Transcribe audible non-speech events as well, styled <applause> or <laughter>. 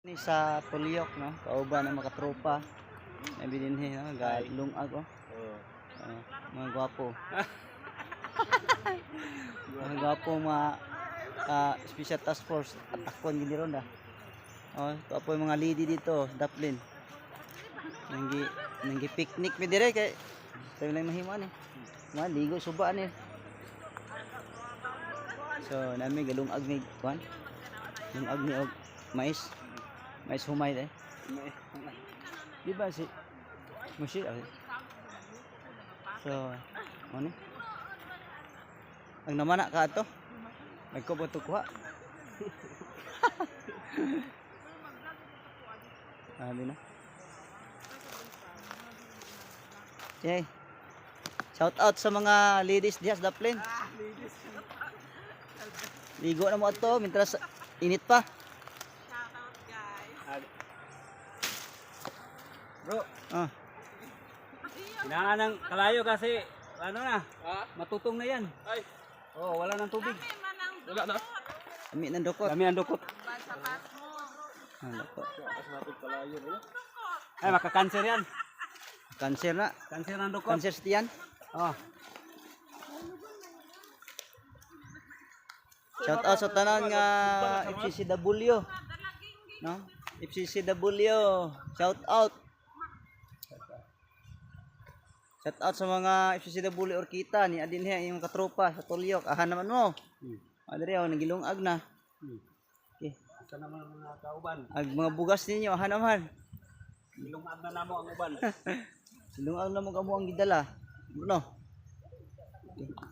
Ni sa Pulyok no, kauban ng mga tropa. May bininhi no, galungag oh. Oo. Ah, mga gwapo. mga gwapo mga ah, special task force atakon gini ronda. Oh, gwapo yung mga lady dito, Daplin. Nanggi nanggi picnic mi dire kay tayo lang mahiman eh. Mga ligo suba ni. So, nami galungag ni kwan. Lungag ni og mais. Mais humay eh. May- Di ba si Mushi. So, ano? Ang namana ka ato. Nagkubo to kuha. <laughs> Sabi na. Yay. Shout out sa mga ladies diha sa Daplin. Ligo na mo ato, mintras init pa. Bro, Ah, kailangan ng kalayo kasi ano na, matutong na yan. Ay. Oh, wala nang tubig. Wala na. kami ng dukot. Kami ang dukot. Ah, dukot. Ay, makakanser yan. Cancer na. Kanser ng dukot. Cancer sa tiyan. Oh. Shout out sa tanan nga FCCW. No? FCCW. Shout out. Shout out sa mga FCCW Orkita ni adin he yung katropa sa Tulyok. Aha naman mo. Hmm. Adre oh nagilungag na. Hmm. Okay. Asa naman ang mga kauban? Ag mga bugas ninyo aha naman. Ilungag na namo ang uban. <laughs> Silungag na mo kamo ang gidala. Ano? Okay.